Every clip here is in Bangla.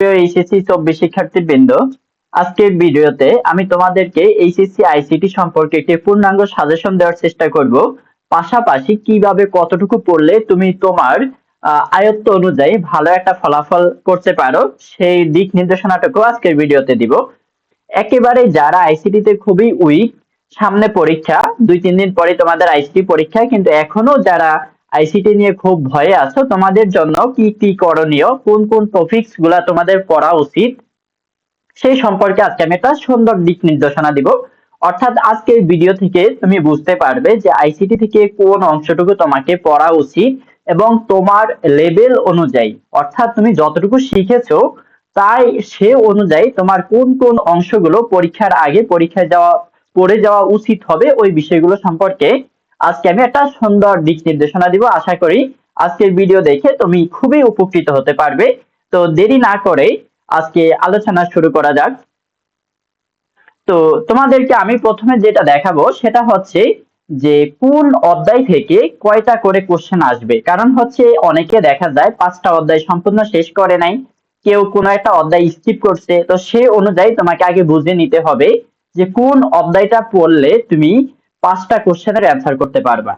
এইচএসসি আয়ত্ত অনুযায়ী ভালো একটা ফলাফল করতে পারো, সেই দিক নির্দেশনাটুকু আজকের ভিডিওতে দিব। একেবারে যারা আইসিটি তে খুবই উইক, সামনে পরীক্ষা, দুই, তিন দিন পরে তোমাদের আইসিটি পরীক্ষা, কিন্তু এখনও যারা আইসিটি নিয়ে খুব ভয়ে আছো? তোমাদের জন্য কি কি করণীয়? কোন কোন টপিকসগুলা তোমাদের পড়া উচিত? সেই সম্পর্কে আজকে আমি একটা সুন্দর দিক নির্দেশনা দিব। অর্থাৎ আজকের ভিডিও থেকে তুমি বুঝতে পারবে যে আইসিটি থেকে কোন অংশটুকু তোমাকে পড়া উচিত এবং তোমার লেভেল অনুযায়ী। অর্থাৎ তুমি যতটুকু শিখেছো, তাই সে অনুযায়ী তোমার কোন কোন অংশগুলো পরীক্ষার আগে পরীক্ষায় যাওয়া, পড়ে যাওয়া উচিত হবে ওই বিষয়গুলো সম্পর্কে আজকে আমি একটা সুন্দর দিক নির্দেশনা দিব। আশা করি আজকের ভিডিও দেখে তুমি খুবই উপকৃত হতে পারবে। তো দেরি না করে আজকে আলোচনা শুরু করা যাক। তো তোমাদেরকে আমি প্রথমে যেটা দেখাবো সেটা হচ্ছে যে কোন অধ্যায় থেকে কয়টা করে কোশ্চেন আসবে। কারণ হচ্ছে অনেকে দেখা যায় পাঁচটা অধ্যায় সম্পূর্ণ শেষ করে নাই, কেউ কোনো একটা অধ্যায় স্কিপ করছে। তো সে অনুযায়ী তোমাকে আগে বুঝে নিতে হবে যে কোন অধ্যায়টা পড়লে তুমি পাঁচটা কোশ্চেনের অ্যান্সার করতে পারবা।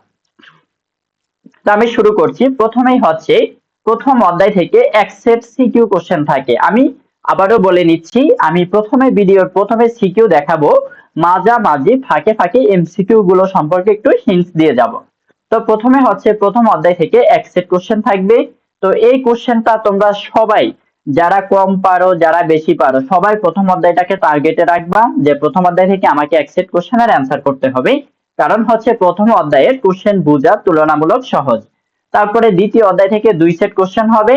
তো আমি শুরু করছি। প্রথমেই হচ্ছে, প্রথম অধ্যায় থেকে এক সিকিউ কোশ্চেন থাকে। আমি আবারও বলে নিচ্ছি, আমি প্রথমে ভিডিওর প্রথমে সিকিউ দেখাবো। মাঝামাঝি, ফাঁকে ফাঁকে এমসিকিউ গুলো সম্পর্কে একটু হিন্টস দিয়ে যাব। তো প্রথমে হচ্ছে, প্রথম অধ্যায় থেকে এক কোশ্চেন থাকবে। তো এই কোশ্চেনটা তোমরা সবাই যারা কম পারো, যারা বেশি পারো, সবাই প্রথম অধ্যায়টাকে টার্গেটে রাখবা, যে প্রথম অধ্যায় থেকে আমাকে এক সেট কোশ্চেনের অ্যান্সার করতে হবে। কারণ হচ্ছে প্রথম অধ্যায়ের কোশ্চেন বোঝা তুলনামূলক সহজ। তারপরে দ্বিতীয় অধ্যায় থেকে দুই সেট কোশ্চেন হবে।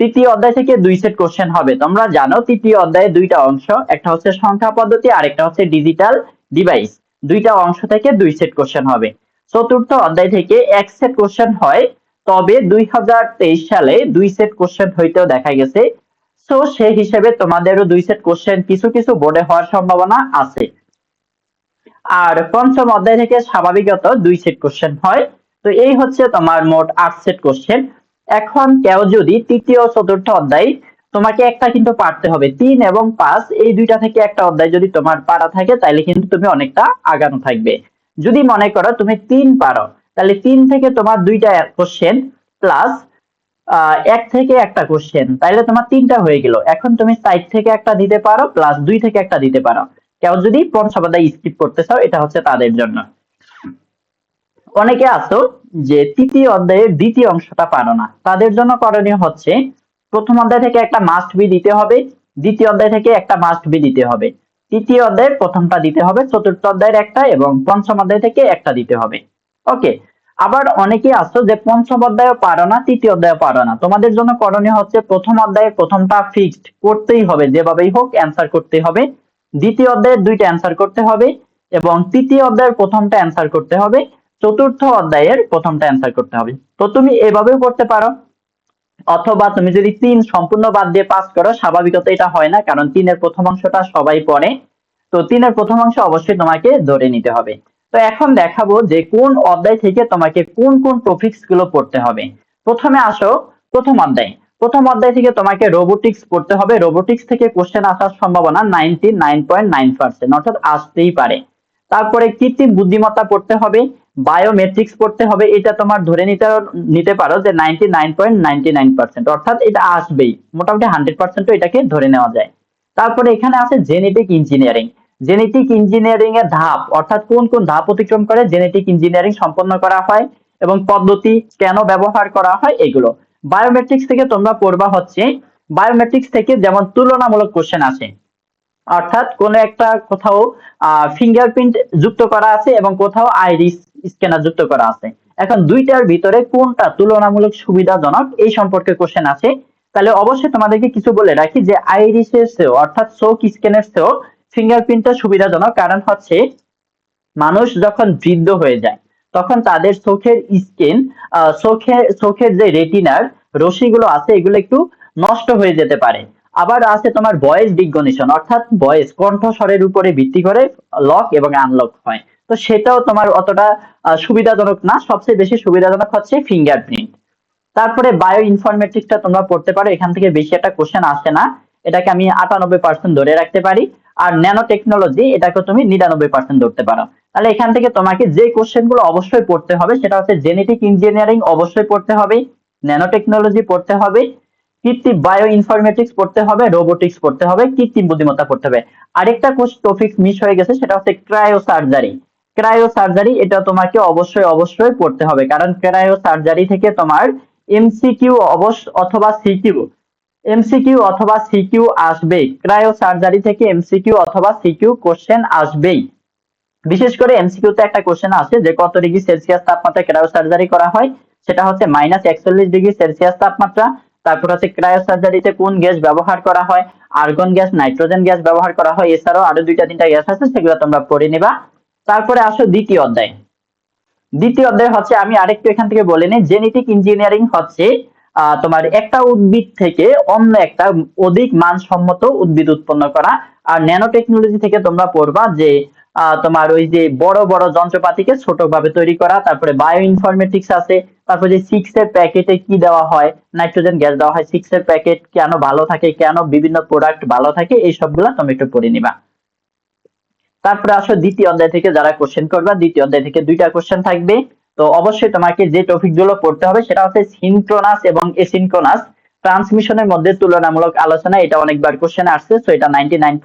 তৃতীয় অধ্যায় থেকে দুই সেট কোশ্চেন হবে। তোমরা জানো, তৃতীয় অধ্যায়ে দুইটা অংশ, একটা হচ্ছে সংখ্যা পদ্ধতি আর একটা হচ্ছে ডিজিটাল ডিভাইস দুইটা অংশ থেকে দুই সেট কোশ্চেন হবে। চতুর্থ অধ্যায় থেকে এক সেট কোশ্চেন হয়। তবে দুই হাজার তেইশ সালে দুই সেট কোশ্চেন হইতেও দেখা গেছে। সো সেই হিসেবে তোমাদেরও দুই সেট কোশ্চেন কিছু কিছু বোর্ডে হওয়ার সম্ভাবনা আছে। আর পঞ্চম অধ্যায় থেকে স্বাভাবিকত দুই সেট কোশ্চেন হয়। তো এই হচ্ছে তোমার মোট আট সেট কোশ্চেন এখন কেউ যদি তৃতীয় চতুর্থ অধ্যায় তোমাকে একটা কিন্তু পারতে হবে, তিন এবং পাঁচ, এই দুইটা থেকে একটা অধ্যায় যদি তোমার পারা থাকে তাহলে কিন্তু তুমি অনেকটা আগানো থাকবে। যদি মনে করো তুমি তিন পারো তাহলে তিন থেকে তোমার দুইটা কোশ্চেন প্লাস এক থেকে একটা কোশ্চেন তাহলে তোমার তিনটা হয়ে গেল। এখন তুমি সাইড থেকে একটা দিতে পারো প্লাস দুই থেকে একটা দিতে পারো। কেউ যদি পঞ্চম অধ্যায় স্কিপ করতে চাও, এটা হচ্ছে তাদের জন্য। অনেকে আছো যে তৃতীয় অধ্যায়ের দ্বিতীয় অংশটা পারো না। তাদের জন্য করণীয় হচ্ছে, প্রথম অধ্যায় থেকে একটা মাস্ট বি দিতে হবে, দ্বিতীয় অধ্যায় থেকে একটা মাস্ট বি দিতে হবে। তৃতীয় অধ্যায়ের প্রথমটা দিতে হবে, চতুর্থ অধ্যায়ের একটা এবং পঞ্চম অধ্যায় থেকে একটা দিতে হবে। ওকে আবার অনেকে আছো যে পঞ্চম অধ্যায় পারো না, তৃতীয় অধ্যায় পারো না। তোমাদের জন্য করণীয় হচ্ছে প্রথম অধ্যায়ের প্রথমটা ফিক্সড করতেই হবে, যেভাবেই হোক অ্যান্সার করতে হবে। দ্বিতীয় অধ্যায়ের দুইটা অ্যান্সার করতে হবে এবং তৃতীয় অধ্যায়ের প্রথমটা অ্যান্সার করতে হবে। চতুর্থ অধ্যায়ের প্রথমটা অ্যান্সার করতে হবে। তো তুমি এভাবেও করতে পারো। অথবা তুমি যদি তিন সম্পূর্ণ বাদ দিয়ে পাস করো, স্বাভাবিকত এটা হয় না, কারণ তিনের প্রথম অংশটা সবাই পড়ে। তো তিনের প্রথম অংশ অবশ্যই তোমাকে ধরে নিতে হবে। তো এখন দেখাবো যে কোন অধ্যায় থেকে তোমাকে কোন কোন টপিকসগুলো পড়তে হবে। প্রথমে আসো প্রথম অধ্যায়। প্রথম অধ্যায় থেকে তোমাকে রোবোটিক্স পড়তে হবে। রোবোটিক্স থেকে কোশ্চেন আসার সম্ভাবনা ninety nine point nine percent অর্থাৎ আসতেই পারে। তারপরে কৃত্রিম বুদ্ধিমত্তা পড়তে হবে বায়োমেট্রিক্স পড়তে হবে, এটা তোমার ধরে নিতে নিতে পারো যে ninety nine point ninety nine percent অর্থাৎ এটা আসবেই, মোটামুটি হান্ড্রেড পার্সেন্টও এটাকে ধরে নেওয়া যায়। তারপরে এখানে আছে জেনেটিক ইঞ্জিনিয়ারিং জেনেটিক ইঞ্জিনিয়ারিং এর ধাপ, অর্থাৎ কোন কোন ধাপ অতিক্রম করে জেনেটিক ইঞ্জিনিয়ারিং সম্পন্ন করা হয় এবং পদ্ধতি কেন ব্যবহার করা হয় এগুলো। বায়োমেট্রিক্স থেকে তোমরা পড়বা হচ্ছে বায়োমেট্রিক্স থেকে যেমন তুলনামূলক কোশ্চেন আছে, অর্থাৎ কোন একটা কোথাও ফিঙ্গারপ্রিন্ট যুক্ত করা আছে এবং কোথাও আইরিস স্ক্যানার যুক্ত করা আছে। এখন দুইটার ভিতরে কোনটা তুলনামূলক সুবিধাজনক এই সম্পর্কে কোশ্চেন আছে। তাহলে অবশ্যই তোমাদেরকে কিছু বলে রাখি যে আইরিসের চেয়েও অর্থাৎ চোখ স্ক্যানের চেয়েও ফিঙ্গারপ্রিন্টটা সুবিধাজনক কারণ হচ্ছে মানুষ যখন বৃদ্ধ হয়ে যায়, তখন তাদের চোখের স্কিন চোখের চোখের যে রেটিনার রশ্মিগুলো আছে, এগুলো একটু নষ্ট হয়ে যেতে পারে। আবার আছে তোমার ভয়েস ডিগনিশন অর্থাৎ ভয়েস কণ্ঠস্বরের উপরে ভিত্তি করে লক এবং আনলক হয়। তো সেটাও তোমার অতটা সুবিধাজনক না, সবচেয়ে বেশি সুবিধাজনক হচ্ছে ফিঙ্গারপ্রিন্ট তারপরে বায়ো ইনফরমেটিক্সটা তোমরা পড়তে পারো, এখান থেকে বেশি একটা কোশ্চেন আসে না। এটাকে আমি আটানব্বই পার্সেন্ট ধরে রাখতে পারি। আর ন্যানো টেকনোলজি এটাকে তুমি নিরানব্বই পার্সেন্ট ধরতে পারো। তাহলে এখান থেকে তোমাকে যে কোশ্চেনগুলো অবশ্যই পড়তে হবে, সেটা হচ্ছে জেনেটিক ইঞ্জিনিয়ারিং অবশ্যই পড়তে হবে ন্যানো টেকনোলজি পড়তে হবে, কৃত্রিম বায়ো ইনফরমেটিক্স পড়তে হবে রোবোটিক্স পড়তে হবে, কৃত্রিম বুদ্ধিমত্তা পড়তে হবে। আরেকটা কোর্স টপিক মিস হয়ে গেছে, সেটা হচ্ছে ক্রায়ো সার্জারি ক্রায়ো সার্জারি এটা তোমাকে অবশ্যই অবশ্যই পড়তে হবে। কারণ ক্রায়ো সার্জারি থেকে তোমার এমসিকিউ অবশ্য, অথবা সিকিউ এমসিকিউ অথবা সিকিউ আসবেই। ক্রায়ো সার্জারি থেকে এমসিকিউ অথবা সিকিউ কোশ্চেন আসবেই। বিশেষ করে এমসিকিউ তে একটা কোশ্চেন আছে যে কত ডিগ্রি সেলসিয়াস তাপমাত্রায় ক্রায়ো সার্জারি করা হয়? সেটা হচ্ছে মাইনাস একচল্লিশ ডিগ্রি সেলসিয়াস তাপমাত্রা। তারপর হচ্ছে ক্রায়ো সার্জারিতে কোন গ্যাস ব্যবহার করা হয়? আর্গন গ্যাস, নাইট্রোজেন গ্যাস ব্যবহার করা হয়। এছাড়াও আরও দুইটা তিনটা গ্যাস আছে, সেগুলো তোমরা পড়ে নিবা। তারপরে আসো দ্বিতীয় অধ্যায়। দ্বিতীয় অধ্যায় হচ্ছে, আমি আরেকটু এখান থেকে বলে নিই জেনেটিক ইঞ্জিনিয়ারিং হচ্ছে তোমার একটা উদ্ভিদ থেকে অন্য একটা অধিক মানসম্মত উদ্ভিদ উৎপন্ন করা। আর ন্যানো টেকনোলজি থেকে তোমরা পড়বা যে তোমার ওই যে বড় বড় যন্ত্রপাতিকে ছোট ভাবে তৈরি করা, তারপরে বায়ো ইনফরমেটিক্স আছে, তারপরে যে সিক্স এর প্যাকেটে কি দেওয়া হয় নাইট্রোজেন গ্যাস দেওয়া হয় সিক্স এর প্যাকেট কেন ভালো থাকে, কেন বিভিন্ন প্রোডাক্ট ভালো থাকে, এই সবগুলা তুমি একটু পড়ে নিবা। তারপরে আসো দ্বিতীয় অধ্যায় থেকে যারা কোশ্চেন করবা, দ্বিতীয় অধ্যায় থেকে দুইটা কোশ্চেন থাকবে। তো অবশ্যই তোমাকে যে টপিকগুলো পড়তে হবে সেটা হচ্ছে সিনক্রোনাস এবং এসিনক্রোনাস ট্রান্সমিশনের মধ্যে তুলনামূলক আলোচনা। এটা অনেকবার কোশ্চেন আসছে সো এটা নাইনটি নাইন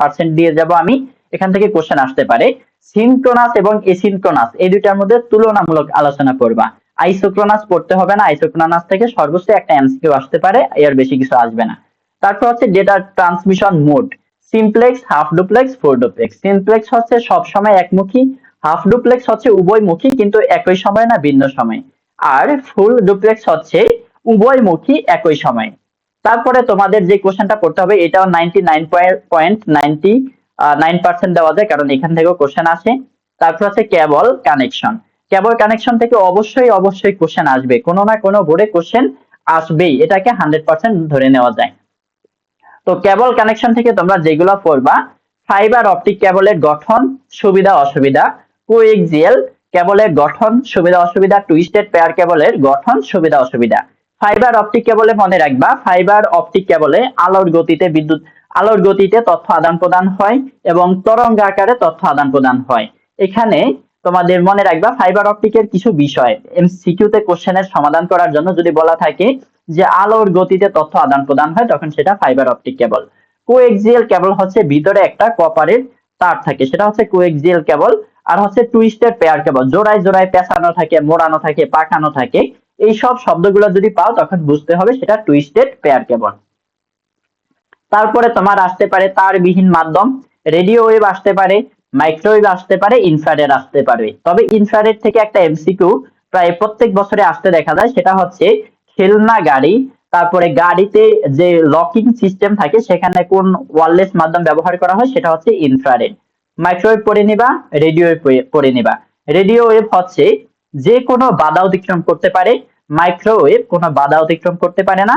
পার্সেন্ট দিয়ে যাব আমি। এখান থেকে কোশ্চেন আসতে পারে। সিনক্রোনাস এবং এসিনক্রোনাস এই দুইটার মধ্যে তুলনামূলক আলোচনা করবা। আইসোক্রোনাস পড়তে হবে না আইসোক্রোনাস থেকে সর্বোচ্চ একটা এমসিকিউ আসতে পারে, এর বেশি কিছু আসবে না। তারপর হচ্ছে data transmission mode simplex half duplex full duplex simplex হচ্ছে সব সময় একমুখী হাফ ডুপ্লেক্স হচ্ছে উভয়মুখী, কিন্তু একই সময় না, ভিন্ন সময়। আর ফুল ডুপ্লেক্স হচ্ছে উভয়মুখী, একই সময়। তারপরে তোমাদের যে কোশ্চেনটা পড়তে হবে, এটাও ninety nine point ninety nine percent দেওয়া যায়, কারণ এখান থেকেও কোশ্চেন আসে। তারপর হচ্ছে কেবল কানেকশন কেবল কানেকশন থেকে অবশ্যই অবশ্যই কোশ্চেন আসবে। কোনো না কোনো বোর্ডে কোশ্চেন আসবেই। এটাকে হান্ড্রেড পার্সেন্ট ধরে নেওয়া যায়। তো কেবল কানেকশন থেকে তোমরা যেগুলো পড়বা ফাইবার অপটিক কেবলের গঠন, সুবিধা, অসুবিধা কোএক্সিয়াল কেবলের গঠন, সুবিধা, অসুবিধা টুইস্টেড পেয়ার কেবলের গঠন, সুবিধা, অসুবিধা। ফাইবার অপটিক কেবলে মনে রাখবা ফাইবার অপটিক কেবলে আলোর গতিতে বিদ্যুৎ, আলোর গতিতে তথ্য আদান প্রদান হয় এবং তরঙ্গ আকারে তথ্য আদান প্রদান হয়। এখানে তোমাদের মনে রাখবা ফাইবার অপটিকের কিছু বিষয় এমসিকিউ তে কোশ্চেনের সমাধান করার জন্য যদি বলা থাকে যে আলোর গতিতে তথ্য আদান প্রদান হয়, তখন সেটা fibre optic cable. Coaxial cable হচ্ছে ভিতরে একটা কপারের তার থাকে, সেটা হচ্ছে কোএক্সিয়াল কেবল আর হচ্ছে টুইস্টেড পেয়ার কেবল। জোড়ায় জোড়ায় পেঁচানো থাকে, মোড়ানো থাকে পাকানো থাকে। এই সব শব্দগুলো যদি পাও, তখন বুঝতে হবে সেটা টুইস্টেড পেয়ার কেবল। তারপরে তোমার আসতে পারে তারবিহীন মাধ্যম। রেডিও ওয়েভ আসতে পারে মাইক্রোওয়েভ আসতে পারে ইনফ্রারেড আসতে পারে। তবে ইনফ্রারেড থেকে একটা এমসিকিউ প্রায় প্রত্যেক বছরে আসতে দেখা যায়, সেটা হচ্ছে খেলনা গাড়ি। তারপরে গাড়িতে যে লকিং সিস্টেম থাকে, সেখানে কোন ওয়্যারলেস মাধ্যম ব্যবহার করা হয়, সেটা হচ্ছে ইনফ্রারেড মাইক্রোওয়েভ পড়ে নিবা রেডিও পড়ে নিবা। রেডিও ওয়েভ হচ্ছে যে কোনো বাধা অতিক্রম করতে পারে, মাইক্রোওয়েভ কোনো বাধা অতিক্রম করতে পারে না।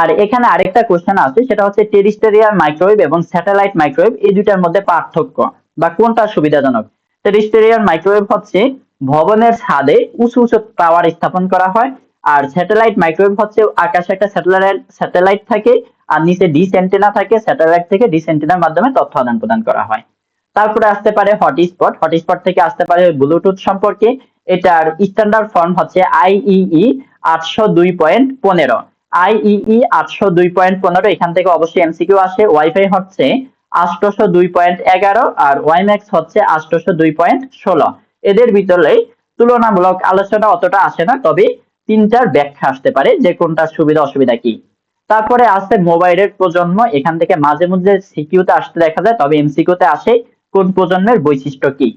আর এখানে আরেকটা কোশ্চেন আছে, সেটা হচ্ছে টেরিস্টেরিয়াল মাইক্রোওয়েভ এবং স্যাটেলাইট মাইক্রোওয়েভ এই দুইটার মধ্যে পার্থক্য বা কোনটা সুবিধাজনক? টেরিস্টেরিয়াল মাইক্রোওয়েভ হচ্ছে ভবনের ছাদে উঁচু উঁচু টাওয়ার স্থাপন করা হয়, আর স্যাটেলাইট মাইক্রোওয়েভ হচ্ছে আকাশে একটা স্যাটেলাইট স্যাটেলাইট থাকে, আর নিচে ডিস অ্যান্টেনা থাকে স্যাটেলাইট থেকে ডিস অ্যান্টেনার মাধ্যমে তথ্য আদান প্রদান করা হয়। তারপরে আসতে পারে হটস্পট হটস্পট থেকে আসতে পারে ব্লুটুথ সম্পর্কে। এটার স্ট্যান্ডার্ড ফর্ম হচ্ছে আইইই আটশো দুই পয়েন্ট পনেরো। আইইই আটশো দুই পয়েন্ট পনেরো, এখান থেকে অবশ্যই এমসিকিউ আসে। ওয়াইফাই হচ্ছে আটশোশো দুই পয়েন্ট এগারো আর ওয়াইম্যাক্স হচ্ছে আটশোশো দুই পয়েন্ট ষোলো। এদের ভিতরে তুলনামূলক আলোচনা অতটা আসে না, তবে তিনটার ব্যাখ্যা আসতে পারে যে কোনটা সুবিধা অসুবিধা কি। তারপরে আসছে মোবাইলের প্রজন্ম। এখান থেকে মাঝে মধ্যে সিকিউতে আসতে দেখা যায়, তবে এমসিকিউতে আসে। কোন প্রজন্মের বৈশিষ্ট্য কি?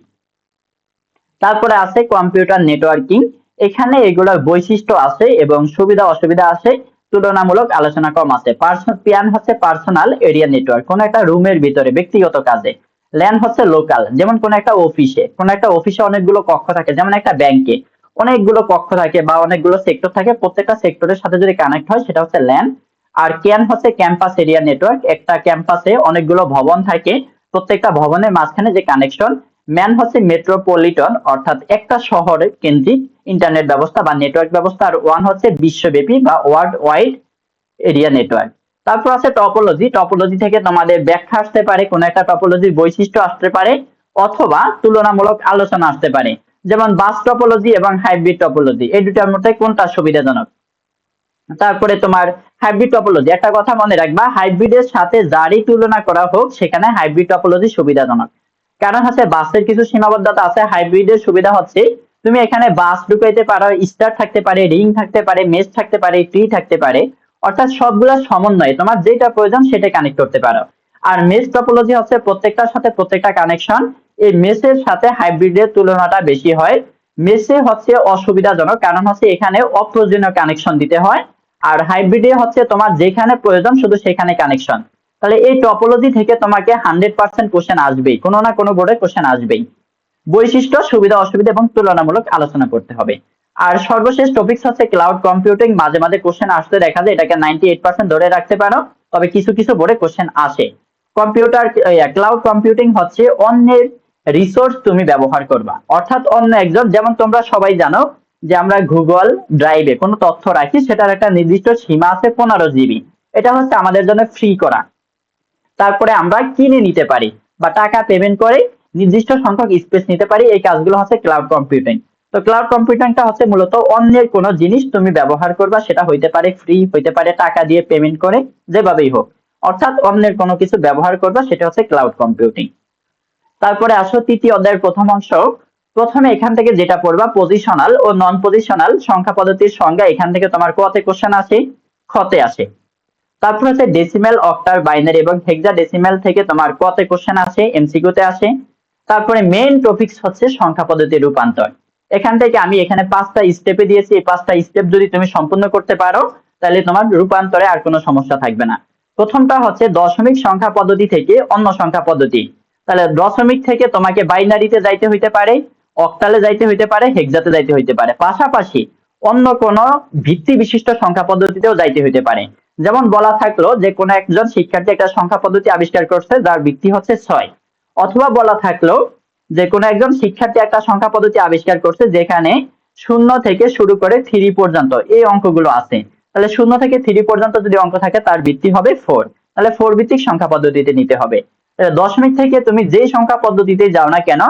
তারপরে আছে কম্পিউটার নেটওয়ার্কিং। এখানে এগুলোর বৈশিষ্ট্য আছে এবং সুবিধা অসুবিধা আছে। তুলনামূলক আলোচনা কম আছে। পিয়ান হচ্ছে পার্সোনাল এরিয়া নেটওয়ার্ক কোন একটা রুমের ভিতরে, ব্যক্তিগত কাজে। ল্যান হচ্ছে লোকাল যেমন কোন একটা অফিসে কোন একটা অফিসে অনেকগুলো কক্ষ থাকে, যেমন একটা ব্যাংকে অনেকগুলো কক্ষ থাকে বা অনেকগুলো সেক্টর থাকে। প্রত্যেকটা সেক্টরের সাথে যদি কানেক্ট হয়, সেটা হচ্ছে ল্যান আর ক্যান হচ্ছে ক্যাম্পাস এরিয়া নেটওয়ার্ক একটা ক্যাম্পাসে অনেকগুলো ভবন থাকে। প্রত্যেকটা ভবনের মাঝখানে যে কানেকশন ম্যান হচ্ছে মেট্রোপলিটন অর্থাৎ একটা শহরে কেন্দ্রিক ইন্টারনেট ব্যবস্থা বা নেটওয়ার্ক ব্যবস্থা, আর ওয়ান হচ্ছে বিশ্বব্যাপী বা ওয়ার্ল্ড ওয়াইড এরিয়া নেটওয়ার্ক তারপর আছে টপোলজি টপোলজি থেকে তোমাদের ব্যাখ্যা আসতে পারে, কোন একটা টপোলজির বৈশিষ্ট্য আসতে পারে, অথবা তুলনামূলক আলোচনা আসতে পারে। যেমন বাস টপোলজি এবং হাইব্রিড টপোলজি এই দুটার মধ্যে কোনটা সুবিধাজনক? তারপরে তোমার হাইব্রিড টপোলজি একটা কথা মনে রাখবা হাইব্রিডের সাথে যারই তুলনা করা হোক, সেখানে হাইব্রিড টপোলজি সুবিধাজনক। কারণ হচ্ছে বাসের কিছু সীমাবদ্ধতা আছে হাইব্রিডের সুবিধা হচ্ছে, তুমি এখানে বাস ঢুকাইতে পারো স্টার থাকতে পারে রিং থাকতে পারে মেস থাকতে পারে ট্রি থাকতে পারে। অর্থাৎ সবগুলা সমন্বয়ে তোমার যেটা প্রয়োজন সেটা কানেক্ট করতে পারো। আর মেস টপোলজি হচ্ছে প্রত্যেকটার সাথে প্রত্যেকটা কানেকশন এই মেসের সাথে হাইব্রিডের তুলনাটা বেশি হয়। মেসে হচ্ছে অসুবিধাজনক, কারণ হচ্ছে এখানে অপ্রয়োজনীয় কানেকশন দিতে হয়। আর হাইব্রিডে হচ্ছে তোমার যেখানে প্রয়োজন শুধু সেখানে কানেকশন তাহলে এই টপোলজি থেকে তোমাকে হান্ড্রেড পার্সেন্ট কোশ্চেন আসবেই, কোনো না কোনো বোর্ডে কোশ্চেন আসবেই। বৈশিষ্ট্য, সুবিধা, অসুবিধা এবং তুলনামূলক আলোচনা করতে হবে। আর সর্বশেষ টপিকস হচ্ছে ক্লাউড কম্পিউটিং মাঝে মাঝে কোশ্চেন আসতে দেখা যায় এটাকে নাইনটি এইট পার্সেন্ট ধরে রাখতে পারো, তবে কিছু কিছু বোর্ডে কোশ্চেন আসে। কম্পিউটার ক্লাউড কম্পিউটিং হচ্ছে অন্যের রিসোর্স তুমি ব্যবহার করবা। অর্থাৎ অন্য একজন, যেমন তোমরা সবাই জানো যে আমরা গুগল ড্রাইভে কোনো তথ্য রাখি, সেটার একটা নির্দিষ্ট সীমা আছে পনেরো জিবি। এটা হচ্ছে আমাদের জন্য ফ্রি করা। তারপরে আমরা কিনে নিতে পারি বা টাকা পেমেন্ট করে নির্দিষ্ট সংখ্যক স্পেস নিতে পারি। এই কাজগুলো হচ্ছে ক্লাউড কম্পিউটিং তো ক্লাউড কম্পিউটিংটা হচ্ছে মূলত অন্যের কোনো জিনিস তুমি ব্যবহার করবা, সেটা হইতে পারে ফ্রি হইতে পারে টাকা দিয়ে পেমেন্ট করে, যেভাবেই হোক। অর্থাৎ অন্যের কোনো কিছু ব্যবহার করবা, সেটা হচ্ছে ক্লাউড কম্পিউটিং তারপরে আসো তৃতীয় অধ্যায়ের প্রথম অংশ। প্রথমে এখান থেকে যেটা পড়বা পজিশনাল ও নন পজিশনাল সংখ্যা পদ্ধতির সংজ্ঞা এখান থেকে তোমার কতে কোশ্চেন আসে, খতে আসে। তারপর হচ্ছে ডেসিমেল অক্টার বাইনারি এবং হেক্সা ডেসিমেল থেকে তোমার কতে কোশ্চেন আসে এমসিকিউতে আসে। তারপরে মেইন টপিকস হচ্ছে সংখ্যা পদ্ধতির রূপান্তর। এখান থেকে আমি এখানে পাঁচটা স্টেপে দিয়েছি, এই পাঁচটা স্টেপ যদি তুমি সম্পূর্ণ করতে পারো, তাহলে তোমার রূপান্তরে আর কোনো সমস্যা থাকবে না। প্রথমটা হচ্ছে দশমিক সংখ্যা পদ্ধতি থেকে অন্য সংখ্যা পদ্ধতি। তাহলে দশমিক থেকে তোমাকে বাইনারিতে যাইতে হইতে পারে অক্টালে যাইতে হইতে পারে, হেক্সাতে যাইতে হইতে পারে। পাশাপাশি অন্য কোন ভিত্তি বিশিষ্ট সংখ্যা পদ্ধতিতেও যাইতে হইতে পারে। যেমন বলা থাকল যে কোন একজন শিক্ষার্থী একটা সংখ্যা পদ্ধতি আবিষ্কার করছে, যার ভিত্তি হচ্ছে ছয়। অথবা বলা থাকল যে কোন একজন শিক্ষার্থী একটা সংখ্যা পদ্ধতি আবিষ্কার করছে, যেখানে শূন্য থেকে শুরু করে থ্রি পর্যন্ত এই অঙ্কগুলো আছে। তাহলে শূন্য থেকে থ্রি পর্যন্ত যদি অঙ্ক থাকে, তার ভিত্তি হবে ফোর। তাহলে ফোর ভিত্তিক সংখ্যা পদ্ধতিতে নিতে হবে। দশমিক থেকে তুমি যেই সংখ্যা পদ্ধতিতে যাও না কেন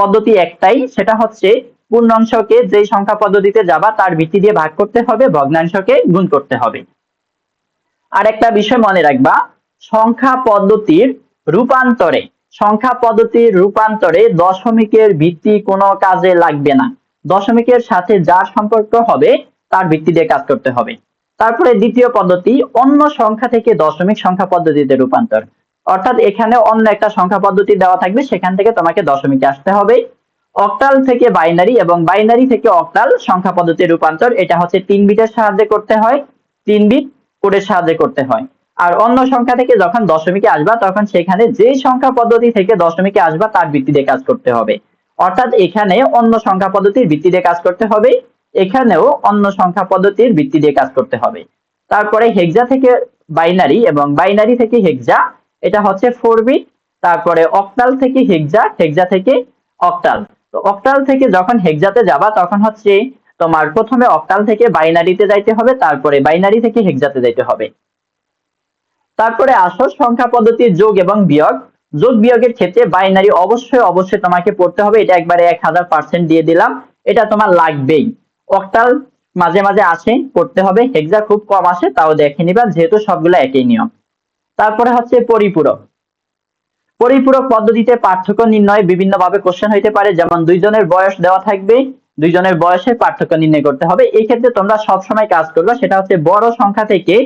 পদ্ধতি একটাই, সেটা হচ্ছে পূর্ণাংশকে যেই সংখ্যা পদ্ধতিতে যাবা, তার ভিত্তি দিয়ে ভাগ করতে হবে, ভগ্নাংশকে গুণ করতে হবে। আর একটা বিষয় মনে রাখবা, সংখ্যা পদ্ধতির রূপান্তরে, সংখ্যা পদ্ধতির রূপান্তরে দশমিকের ভিত্তি কোনো কাজে লাগবে না। দশমিকের সাথে যার সম্পর্ক হবে, তার ভিত্তি দিয়ে কাজ করতে হবে। তারপরে দ্বিতীয় পদ্ধতি, অন্য সংখ্যা থেকে দশমিক সংখ্যা পদ্ধতিতে রূপান্তর। অর্থাৎ এখানে অন্য একটা সংখ্যা পদ্ধতি দেওয়া থাকবে, সেখান থেকে তোমাকে দশমিকে আসতে হবে। অক্টাল থেকে বাইনারি এবং বাইনারি থেকে অক্টাল সংখ্যা পদ্ধতির রূপান্তর, এটা হচ্ছে তিন বিটের সাহায্যে করতে হয়, তিন বিট কোডের সাহায্যে করতে হয়। আর অন্য সংখ্যা থেকে যখন দশমিকে আসবা, তখন সেখানে যে সংখ্যা পদ্ধতি থেকে দশমিকে আসবা, তার ভিত্তি দিয়ে কাজ করতে হবে। অর্থাৎ এখানে অন্য সংখ্যা পদ্ধতির ভিত্তি দিয়ে কাজ করতে হবে, এখানেও অন্য সংখ্যা পদ্ধতির ভিত্তি দিয়ে কাজ করতে হবে। তারপরে হেক্সা থেকে বাইনারি এবং বাইনারি থেকে হেক্সা এটা হচ্ছে ফোর বিট তারপরে অক্টাল থেকে হেক্সা হেক্সা থেকে অক্টাল। তো অক্টাল থেকে যখন হেক্সাতে যাবা, তখন হচ্ছে তোমার প্রথমে অক্টাল থেকে বাইনারিতে যাইতে হবে, তারপরে বাইনারি থেকে হেক্সাতে যাইতে হবে। তারপরে আসো সংখ্যা পদ্ধতি, যোগ এবং বিয়োগ। যোগ বিয়োগের ক্ষেত্রে বাইনারি অবশ্যই অবশ্যই তোমাকে পড়তে হবে, এটা একবারে এক হাজার পার্সেন্ট দিয়ে দিলাম। এটা তোমার লাগবেই। অক্টাল মাঝে মাঝে আসে, পড়তে হবে। হেক্সা খুব কম আসে, তাও দেখে নিবা, যেহেতু সবগুলো একই নিয়ম। তারপরে হচ্ছে পরিপূরক। পরিপূরক পদ্ধতিতে পার্থক্য নির্ণয় বিভিন্ন ভাবে কোশ্চেন হইতে পারে, যেমন দুইজনের বয়স দেওয়া থাকবে, দুইজনের বয়সের পার্থক্য নির্ণয় করতে হবে। এই ক্ষেত্রে তোমরা সব সময় কাজ করবে, সেটা হচ্ছে বড় সংখ্যা থেকে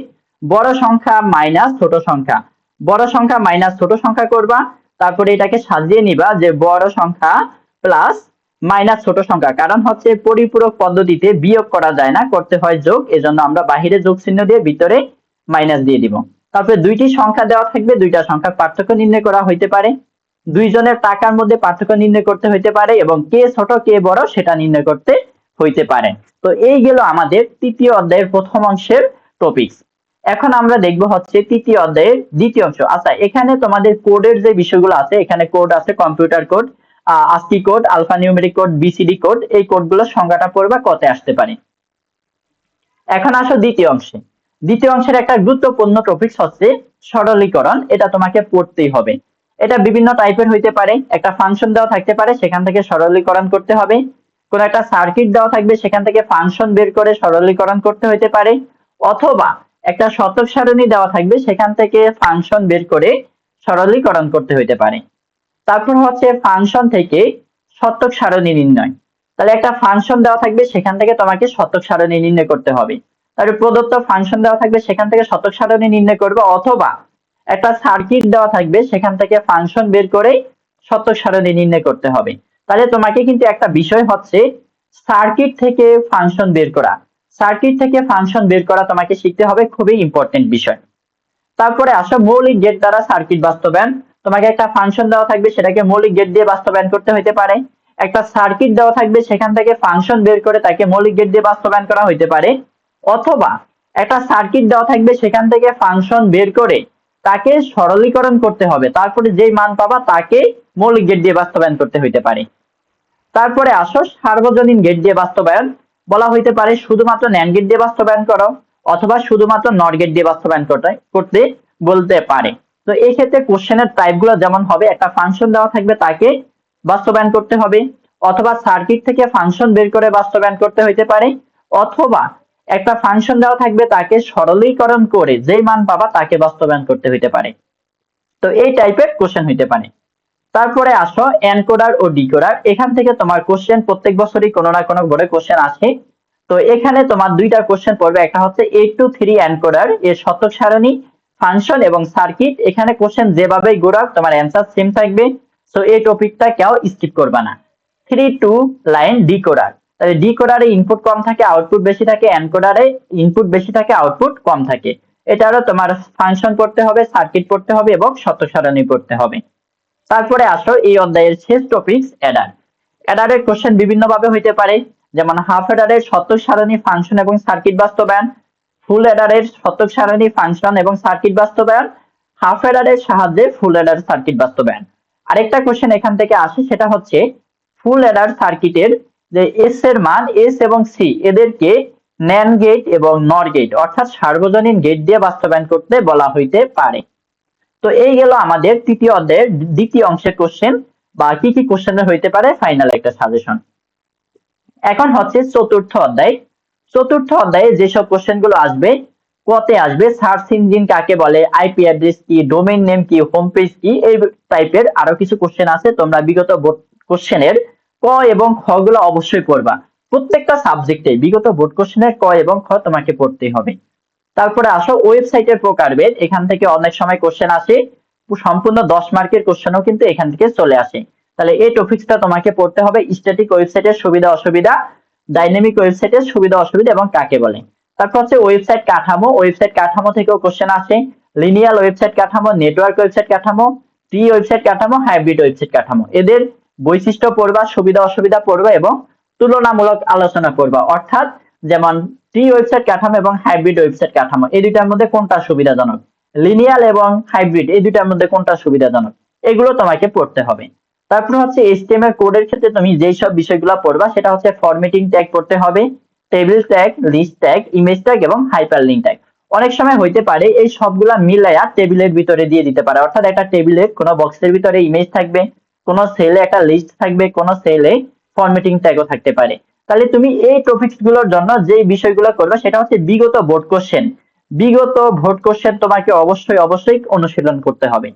বড় সংখ্যা মাইনাস ছোট সংখ্যা। বড় সংখ্যা মাইনাস ছোট সংখ্যা করবা, তারপরে এটাকে সাজিয়ে নিবা যে বড় সংখ্যা প্লাস মাইনাস ছোট সংখ্যা। কারণ হচ্ছে পরিপূরক পদ্ধতিতে বিয়োগ করা যায় না, করতে হয় যোগ, এজন্য আমরা বাহিরে যোগ চিহ্ন দিয়ে ভিতরে মাইনাস দিয়ে দিব। তারপরে দুইটি সংখ্যা দেওয়া থাকবে, দুইটা সংখ্যার পার্থক্য নির্ণয় করা হইতে পারে। দুইজনের টাকার মধ্যে পার্থক্য নির্ণয় করতে হইতে পারে এবং কে ছোট, কে বড় সেটা নির্ণয় করতে হইতে পারে। তো এই গেল আমাদের তৃতীয় অধ্যায়ের প্রথম অংশের টপিকস এখন আমরা দেখব হচ্ছে তৃতীয় অধ্যায়ের দ্বিতীয় অংশ। আচ্ছা এখানে তোমাদের কোডের যে বিষয়গুলো আছে, এখানে কোড আছে computer code ASCII code alpha numeric code BCD code এই কোডগুলোর সংজ্ঞাটা পড়বা কতে আসতে পারে। এখন আসো দ্বিতীয় অংশে। দ্বিতীয় অংশের একটা গুরুত্বপূর্ণ টপিকস হচ্ছে সরলীকরণ। এটা তোমাকে পড়তেই হবে। এটা বিভিন্ন টাইপের হইতে পারে। একটা ফাংশন দেওয়া থাকতে পারে, সেখান থেকে সরলীকরণ করতে হবে। কোন একটা সার্কিট দেওয়া থাকবে, সেখান থেকে ফাংশন বের করে সরলীকরণ করতে হইতে পারে। অথবা একটা শতক সারণী দেওয়া থাকবে, সেখান থেকে ফাংশন বের করে সরলীকরণ করতে হইতে পারে। তারপর হচ্ছে ফাংশন থেকে শতক সারণী নির্ণয়। তাহলে একটা ফাংশন দেওয়া থাকবে, সেখান থেকে তোমাকে শতক সারণী নির্ণয় করতে হবে। তারপরে প্রদত্ত ফাংশন দেওয়া থাকবে সেখান থেকে শতক সারণী নির্ণয় করবে, অথবা একটা সার্কিট দেওয়া থাকবে সেখান থেকে ফাংশন বের করে শতক সারণী নির্ণয় করতে হবে। তাহলে তোমাকে কিন্তু একটা বিষয় হচ্ছে সার্কিট থেকে ফাংশন বের করা। সার্কিট থেকে ফাংশন বের করা তোমাকে শিখতে হবে খুবই ইম্পর্টেন্ট বিষয়। তারপরে আসো মৌলিক গেট দ্বারা সার্কিট বাস্তবায়ন। তোমাকে একটা ফাংশন দেওয়া থাকবে, সেটাকে মৌলিক গেট দিয়ে বাস্তবায়ন করতে হইতে পারে। একটা সার্কিট দেওয়া থাকবে, সেখান থেকে ফাংশন বের করে তাকে মৌলিক গেট দিয়ে বাস্তবায়ন করা হইতে পারে। অথবা একটা সার্কিট দেওয়া থাকবে সেখান থেকে ফাংশন বের করে তাকে সরলীকরণ করতে হবে। তারপরে যেই মান পাবা তাকে মৌলিক গেট দিয়ে বাস্তবায়ন করতে হইতে পারে। তারপরে আসো সার্বজনীন গেট দিয়ে বাস্তবায়ন। বলা হইতে পারে শুধুমাত্র ন্যান্ড গেট দিয়ে বাস্তবায়ন করো অথবা শুধুমাত্র নট গেট দিয়ে বাস্তবায়ন করতে করতে বলতে পারে। তো এই ক্ষেত্রে কোশ্চেনের টাইপগুলো যেমন হবে, একটা ফাংশন দেওয়া থাকবে তাকে বাস্তবায়ন করতে হবে। অথবা সার্কিট থেকে ফাংশন বের করে বাস্তবায়ন করতে হইতে পারে। অথবা একটা ফাংশন দেওয়া থাকবে তাকে সরলীকরণ করে যেই মান পাবা তাকে বাস্তবায়ন করতে হইতে পারে। তো এই টাইপের কোশ্চেন হইতে পারে। তারপরে আসো এনকোডার ও ডিকোডার এখান থেকে তোমার কোশ্চেন প্রত্যেক বছরই কোনো না কোনো বোর্ডে কোশ্চেন আসে। তো এখানে তোমার দুইটা কোশ্চেন পড়বে। একটা হচ্ছে এইট টু থ্রি এনকোডার এর শতক সারণী ফাংশন এবং সার্কিট এখানে কোশ্চেন যেভাবেই গোড়াক তোমার অ্যান্সার সেম থাকবে। সো এই টপিকটা কেউ স্কিপ করবা না। থ্রি টু লাইন ডিকোডার তাহলে ডিকোডারে ইনপুট কম থাকে আউটপুট বেশি থাকে, এনকোডারে ইনপুট বেশি থাকে আউটপুট কম থাকে। এটারও তোমার ফাংশন পড়তে হবে সার্কিট পড়তে হবে এবং শতক সারণী পড়তে হবে। তারপরে আসো এই অধ্যায়ের শেষ টপিকস অ্যাডার অ্যাডারের কোশ্চেন বিভিন্ন ভাবে হইতে পারে, যেমন হাফ অ্যাডারের শতক সারণী ফাংশন এবং সার্কিট বাস্তবায়ন ফুল অ্যাডারের শতক সারণী ফাংশন এবং সার্কিট বাস্তবায়ন হাফ অ্যাডারের সাহায্যে ফুল অ্যাডার সার্কিট বাস্তবায়ন। আরেকটা কোশ্চেন এখান থেকে আসে, সেটা হচ্ছে ফুল অ্যাডার সার্কিটের যে এস এর মান এস এবং সি এদেরকে ন্যান গেট এবং নর গেট অর্থাৎ সার্বজনীন গেট দিয়ে বাস্তবায়ন করতে বলা হইতে পারে। তো এই গেল আমাদের তৃতীয় অধ্যায়ের দ্বিতীয় অংশের কোশ্চেন বা কি কি কোশ্চেন হইতে পারে ফাইনাল একটা সাজেশন এখন হচ্ছে চতুর্থ অধ্যায়। চতুর্থ অধ্যায়ে যেসব কোশ্চেনগুলো আসবে, কতে আসবে, সার্চ ইঞ্জিন কাকে বলে আইপি অ্যাড্রেস কি ডোমেইন নেম কি হোম পেজ কি, এই টাইপের আরও কিছু কোশ্চেন আছে। তোমরা বিগত কোশ্চেনের ক এবং খ গুলো অবশ্যই করবা প্রত্যেকটা সাবজেক্টে বিগত বোর্ড কোশ্চেনের ক এবং খ তোমাকে পড়তে হবে। তারপরে আসো ওয়েবসাইটের প্রকারভেদ। এখান থেকে অনেক সময় কোশ্চেন আসে। সম্পূর্ণ দশ মার্কের কোশ্চেনও কিন্তু এখান থেকে চলে আসে। তাহলে এই টপিকসটা তোমাকে পড়তে হবে স্ট্যাটিক ওয়েবসাইটের সুবিধা অসুবিধা ডাইনামিক ওয়েবসাইটের সুবিধা অসুবিধা এবং কাকে বলে। তারপর হচ্ছে ওয়েবসাইট কাঠামো। ওয়েবসাইট কাঠামো থেকেও কোশ্চেন আসে। লিনিয়ার ওয়েবসাইট কাঠামো নেটওয়ার্ক ওয়েবসাইট কাঠামো টি ওয়েবসাইট কাঠামো হাইব্রিড ওয়েবসাইট কাঠামো। এদের বৈশিষ্ট্য পড়বা, সুবিধা, অসুবিধা পড়বা এবং তুলনামূলক আলোচনা করবা অর্থাৎ যেমন টি ওয়েবসাইট কাঠামো এবং হাইব্রিড ওয়েবসাইট কাঠামো, এই দুইটার মধ্যে কোনটা সুবিধাজনক? লিনিয়াল এবং হাইব্রিড এই দুইটার মধ্যে কোনটা সুবিধাজনক? এগুলো তোমাকে পড়তে হবে। তারপর হচ্ছে এইচটিএমএল কোডের ক্ষেত্রে তুমি যেই সব বিষয়গুলো পড়বা, সেটা হচ্ছে ফরম্যাটিং ট্যাগ পড়তে হবে table tag list tag image tag এবং হাইপারলিংক ট্যাগ অনেক সময় হইতে পারে এই সবগুলা মিলাইয়া টেবিলের ভিতরে দিয়ে দিতে পারে। অর্থাৎ একটা টেবিলের কোনো বক্সের ভিতরে ইমেজ থাকবে কোন সেলে একটা লিস্ট থাকবে, কোন সেলে ফরম্যাটিং ট্যাগও থাকতে পারে। তাহলে তুমি এই টপিকসগুলোর জন্য যে বিষয়গুলো করবে, সেটা হচ্ছে বিগত বোর্ড কোশ্চেন বিগত ভোট কোশ্চেন তোমাকে অবশ্যই অবশ্যই অনুশীলন করতে হবে।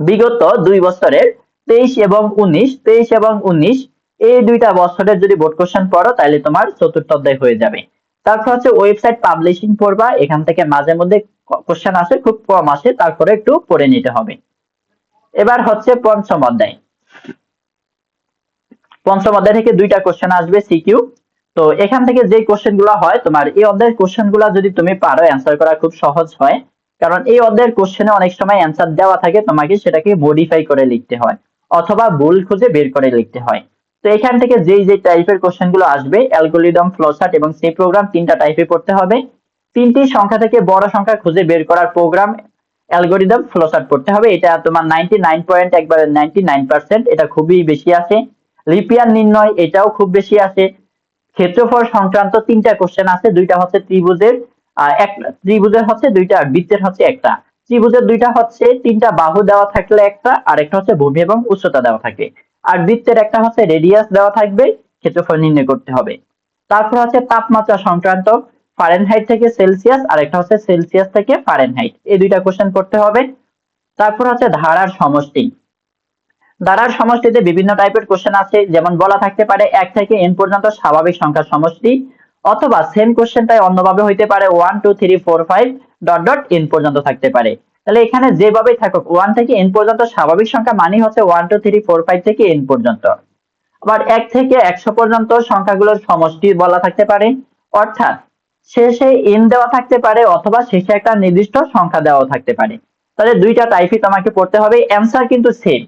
বিগত দুই বছরের তেইশ এবং উনিশ, তেইশ এবং উনিশ, এই দুইটা বছরের যদি ভোট কোশ্চেন পড়ো, তাহলে তোমার চতুর্থ অধ্যায় হয়ে যাবে। তারপর হচ্ছে ওয়েবসাইট পাবলিশিং পড়বা, এখান থেকে মাঝে মধ্যে কোশ্চেন আসে, খুব কম আসে, তারপরে একটু পড়ে নিতে হবে। এবার হচ্ছে পঞ্চম অধ্যায়। পঞ্চম অধ্যায় থেকে দুইটা কোশ্চেন আসবে সিকিউ তো এখান থেকে যে কোশ্চেনগুলো হয়, তোমার এই অধ্যায়ের কোশ্চেনগুলা যদি তুমি পারো অ্যান্সার করা খুব সহজ হয়। কারণ এই অধ্যায়ের কোশ্চেনে অনেক সময় অ্যান্সার দেওয়া থাকে, তোমাকে সেটাকে মডিফাই করে লিখতে হয়, অথবা ভুল খুঁজে বের করে লিখতে হয়। তো এখান থেকে যেই যে টাইপের কোশ্চেনগুলো আসবে অ্যালগোরিদম ফ্লোচার্ট এবং সি প্রোগ্রাম তিনটা টাইপে পড়তে হবে। তিনটি সংখ্যা থেকে বড় সংখ্যা খুঁজে বের করার প্রোগ্রাম অ্যালগোরিদম ফ্লোচার্ট করতে হবে। এটা তোমার নাইনটি নাইন পয়েন্ট একবারে নাইনটি নাইন পার্সেন্ট এটা খুবই বেশি আছে। লিপিয়ার নির্ণয়, এটাও খুব বেশি আছে। ক্ষেত্রফল সংক্রান্ত তিনটা কোশ্চেন আছে, দুইটা হচ্ছে ত্রিভুজের এক, ত্রিভুজের হচ্ছে দুইটা আর বৃত্তের হচ্ছে একটা। ত্রিভুজের দুইটা হচ্ছে তিনটা বাহু দেওয়া থাকলে একটা আর একটা হচ্ছে ভূমি এবং উচ্চতা দেওয়া থাকে। আর বৃত্তের একটা হচ্ছে রেডিয়াস দেওয়া থাকবে, ক্ষেত্রফল নির্ণয় করতে হবে। তারপর হচ্ছে তাপমাত্রা সংক্রান্ত। ফারেনহাইট থেকে সেলসিয়াস আর একটা হচ্ছে সেলসিয়াস থেকে ফারেনহাইট এই দুইটা কোশ্চেন করতে হবে। তারপর হচ্ছে ধারার সমষ্টি। ধারার সমষ্টিতে বিভিন্ন টাইপের কোশ্চেন আছে। যেমন বলা থাকতে পারে এক থেকে এন পর্যন্ত স্বাভাবিক সংখ্যার সমষ্টি অথবা সেম কোশ্চেনটাই অন্যভাবে হইতে পারে one two three four five dot dot N পর্যন্ত থাকতে পারে। তাহলে এখানে যেভাবে থাকুক ওয়ান থেকে এন পর্যন্ত স্বাভাবিক সংখ্যা মানে হচ্ছে one two three four five থেকে এন পর্যন্ত। আবার এক থেকে একশো পর্যন্ত সংখ্যাগুলোর সমষ্টি বলা থাকতে পারে। অর্থাৎ শেষে এন দেওয়া থাকতে পারে অথবা শেষে একটা নির্দিষ্ট সংখ্যা দেওয়া থাকতে পারে। তাহলে দুইটা টাইপই তোমাকে পড়তে হবে অ্যান্সার কিন্তু সেম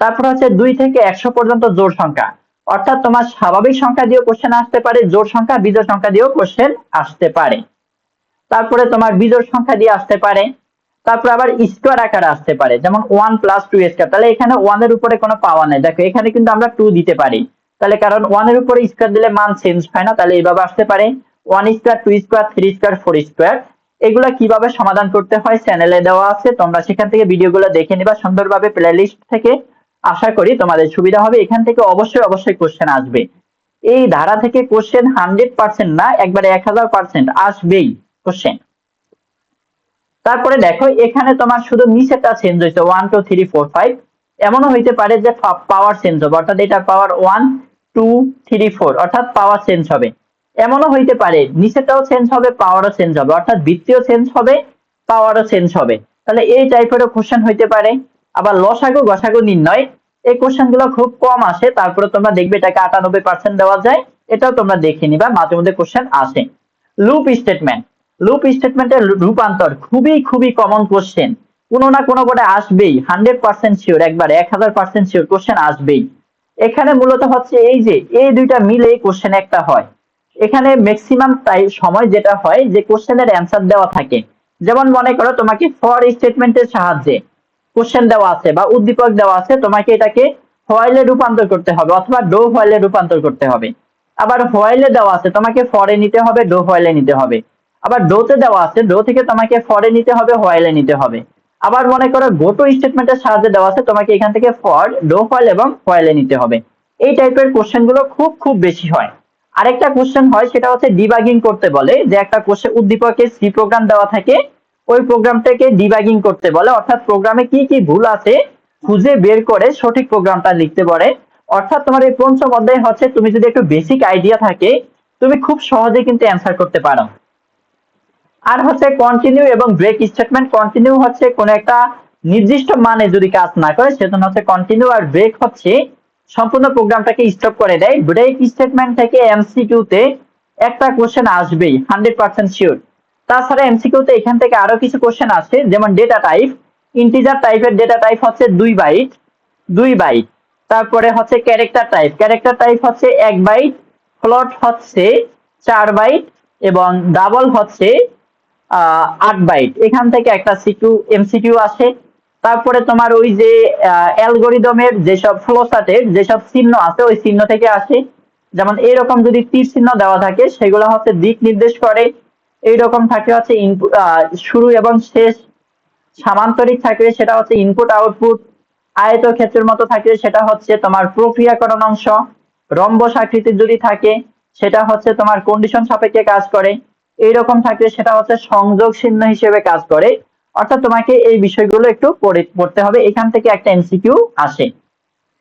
তারপর হচ্ছে দুই থেকে একশো পর্যন্ত জোর সংখ্যা। অর্থাৎ তোমার স্বাভাবিক সংখ্যা দিয়েও কোশ্চেন আসতে পারে জোর সংখ্যা, বিজোড় সংখ্যা দিয়েও কোশ্চেন আসতে পারে। তারপরে তোমার বিজোর সংখ্যা দিয়ে আসতে পারে। তারপর আবার স্কোয়ার আকারে আসতে পারে, যেমন ওয়ান প্লাস টু স্কোয়ার তাহলে এখানে ওয়ানের উপরে কোনো পাওয়া নেই। দেখো, এখানে কিন্তু আমরা টু দিতে পারি। তাহলে কারণ ওয়ানের উপরে স্কোয়ার দিলে মান চেঞ্জ হয় না, তাহলে এইভাবে আসতে পারে। One square two square three square four square এগুলা কীভাবে সমাধান করতে হয় চ্যানেলে দেওয়া আছে, তোমরা সেখান থেকে ভিডিওগুলো দেখে নিবা সুন্দরভাবে প্লে লিস্ট থেকে। আশা করি তোমাদের সুবিধা হবে, এখান থেকে অবশ্যই অবশ্যই কোশ্চেন আসবে। এই ধারা থেকে কোশ্চেন হান্ড্রেড পার্সেন্ট না, একবারে এক হাজার পার্সেন্ট আসবেই কোশ্চেন তারপরে দেখো, এখানে তোমার শুধু নিচেটা চেঞ্জ হয়েছে one two three four five এমনও হইতে পারে যে পাওয়ার চেঞ্জ হবে, অর্থাৎ এটা power one two three four অর্থাৎ পাওয়ার চেঞ্জ হবে। এমনও হইতে পারে নিচেটাও চেঞ্জ হবে পাওয়ারও চেঞ্জ হবে। অর্থাৎ বৃত্তিও চেঞ্জ হবে পাওয়ারও চেঞ্জ হবে। তাহলে এই টাইপেরও কোশ্চেন হইতে পারে। আবার লসাগু, গসাগু নির্ণয়, এই কোশ্চেনগুলো খুব কম আসে, তারপরে তোমরা দেখবে এটাকে আটানব্বই পার্সেন্ট দেওয়া যায়, এটাও তোমরা দেখে নিবা, মাঝে মধ্যে কোশ্চেন আসে। লুপ স্টেটমেন্ট লুপ স্টেটমেন্টের রূপান্তর খুবই খুবই কমন কোশ্চেন কোনো না কোনো বোর্ডে আসবেই হান্ড্রেড পার্সেন্ট শিওর একবার এক হাজার পার্সেন্ট শিওর কোশ্চেন আসবেই। এখানে মূলত হচ্ছে এই যে, এই দুইটা মিলে কোশ্চেন একটা হয়। এখানে ম্যাক্সিমাম টাইম সময় যেটা হয়, যে কোশ্চেনের অ্যান্সার দেওয়া থাকে। যেমন মনে করো তোমাকে ফর স্টেটমেন্টের সাহায্যে কোশ্চেন দেওয়া আছে বা উদ্দীপক দেওয়া আছে, তোমাকে এটাকে হোয়াইলে রূপান্তর করতে হবে অথবা ডো হোয়াইলে রূপান্তর করতে হবে। আবার হোয়াইলে দেওয়া আছে, তোমাকে ফরে নিতে হবে ডো হোয়াইলে নিতে হবে। আবার ডোতে দেওয়া আছে ডো থেকে তোমাকে ফরে নিতে হবে হোয়াইলে নিতে হবে। আবার মনে করো গোটো স্টেটমেন্টের সাহায্যে দেওয়া আছে, তোমাকে এখান থেকে ফর ডো হোয়াইল এবং হোয়াইলে নিতে হবে। এই টাইপের কোশ্চেনগুলো খুব খুব বেশি হয়। আরেকটা কোশ্চেন হয়, সেটা হচ্ছে ডিবাগিং করতে বলে, যে একটা কোশ্চেন উদ্দীপকে সি প্রোগ্রাম দেওয়া থাকে, ওই প্রোগ্রামটাকে ডিবাগিং করতে বলে। অর্থাৎ প্রোগ্রামে কি কি ভুল আছে, খুঁজে বের করে সঠিক প্রোগ্রামটা লিখতে পারে অর্থাৎ তোমার এই পঞ্চম অধ্যায় হচ্ছে, তুমি যদি একটু বেসিক আইডিয়া থাকে, তুমি খুব সহজে কিন্তু অ্যান্সার করতে পারো। আর হচ্ছে কন্টিনিউ এবং ব্রেক স্টেটমেন্ট কন্টিনিউ হচ্ছে কোন একটা নির্দিষ্ট মানে যদি কাজ না করে, সেজন্য হচ্ছে কন্টিনিউ আর ব্রেক হচ্ছে সম্পূর্ণ প্রোগ্রামটাকে স্টপ করে দেয়। ব্রেক স্টেটমেন্ট থেকে এমসিকিউ তে একটা কোশ্চেন আসবেই হান্ড্রেড পার্সেন্ট শিওর তাছাড়া এমসিকিউ তে এখান থেকে আরও কিছু কোশ্চেন আসে, যেমন ডেটা টাইপ ইন্টিজার টাইপের ডেটা টাইপ হচ্ছে দুই বাইট দুই বাইট তারপরে হচ্ছে ক্যারেক্টার টাইপ ক্যারেক্টার টাইপ হচ্ছে এক বাইট ফ্লট হচ্ছে চার বাইট এবং ডাবল হচ্ছে আট বাইট এখান থেকে একটা সিকিউ এমসিকিউ আসে। তারপরে তোমার ওই যে অ্যালগোরিদমের যেসব ফ্লোচার্টের যেসব চিহ্ন আছে, ওই চিহ্ন থেকে আসে। যেমন এইরকম যদি তীর চিহ্ন দেওয়া থাকে, সেগুলো হচ্ছে দিক নির্দেশ করে। এইরকম থাকে হচ্ছে ইনপুট শুরু এবং শেষ। সামান্তরিক থাকলে সেটা হচ্ছে ইনপুট আউটপুট আয়ত ক্ষেত্রের মতো থাকলে সেটা হচ্ছে তোমার প্রক্রিয়াকরণ অংশ। রম্বস আকৃতির যদি থাকে, সেটা হচ্ছে তোমার কন্ডিশন সাপেক্ষে কাজ করে। এইরকম থাকলে সেটা হচ্ছে সংযোগ চিহ্ন হিসেবে কাজ করে। অর্থাৎ তোমাকে এই বিষয়গুলো একটু পড়ে, পড়তে হবে। এখান থেকে একটা এমসিকিউ আসে।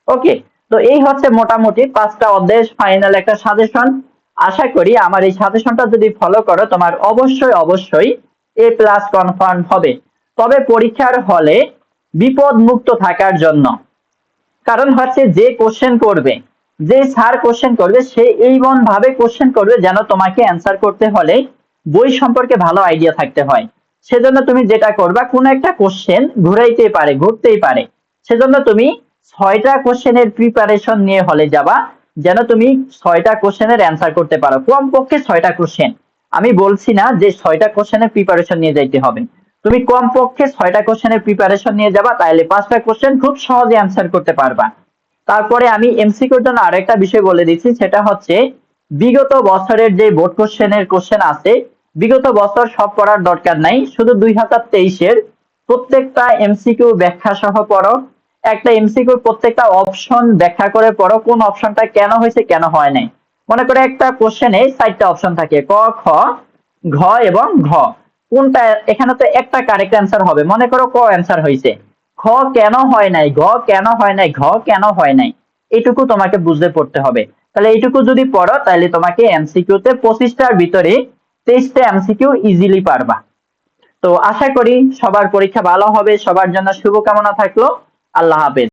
ওকে তো এই হচ্ছে মোটামুটি পাঁচটা অধ্যায়ের ফাইনাল একটা সাজেশন আশা করি আমার এই সাজেশনটা যদি ফলো করো, তোমার অবশ্যই অবশ্যই এ প্লাস কনফার্ম হবে। তবে পরীক্ষার হলে বিপদ মুক্ত থাকার জন্য, কারণ হচ্ছে যে কোশ্চেন করবে, যে স্যার কোশ্চেন করবে, সে এইমন ভাবে কোশ্চেন করবে যেন তোমাকে অ্যান্সার করতে হলে বই সম্পর্কে ভালো আইডিয়া থাকতে হয়। সেজন্য তুমি যেটা করবা, কোন একটা কোশ্চেন ঘুরাইতে পারে, ঘুরতেই পারে। সেজন্য তুমি ছয়টা কোশ্চেনের প্রিপারেশন নিয়ে হলে যাবা, যেন তুমি ছয়টা কোশ্চেনের অ্যান্সার করতে পারো। কমপক্ষে ছয়টা কোশ্চেন আমি বলছি না যে ছয়টা কোশ্চেনের প্রিপারেশন নিয়ে যাইতে হবে। তুমি কমপক্ষে ছয়টা কোশ্চেনের প্রিপারেশন নিয়ে যাবা তাহলে পাঁচটা কোশ্চেন খুব সহজে অ্যান্সার করতে পারবা। তারপরে আমি এমসিকিউর জন্য আরেকটা বিষয় বলে দিচ্ছি, সেটা হচ্ছে, বিগত বছরের যে বোর্ড কোশ্চেনের কোশ্চেন আছে বিগত বছর সব পড়ার দরকার নাই। শুধু দুই হাজার তেইশের প্রত্যেকটা এমসিকিউ ব্যাখ্যা সহ পড়ো। একটা এমসিকিউ প্রত্যেকটা অপশন ব্যাখ্যা করে পড়ো, কোন অপশনটা কেন হয়েছে, কেন হয় নাই। মনে করে একটা কোশ্চেনে চারটা অপশন থাকে, ক, খ, ঘ এবং ঘ। কোনটা, এখানে তো একটা কারেক্ট অ্যান্সার হবে। মনে করো ক অ্যান্সার হয়েছে। খ কেন হয় নাই, ঘ কেন হয় নাই, ঘ কেন হয় নাই। এটুকু তোমাকে বুঝতে পড়তে হবে। তাহলে এইটুকু যদি পড়ো, তাহলে তোমাকে এমসিকিউ তে পঁচিশটার ভিতরে তেইশটা এমসিকিউ ইজিলি পারবা। তো আশা করি সবার পরীক্ষা ভালো হবে, সবার জন্য শুভকামনা থাকল। আল্লাহ হাফেজ।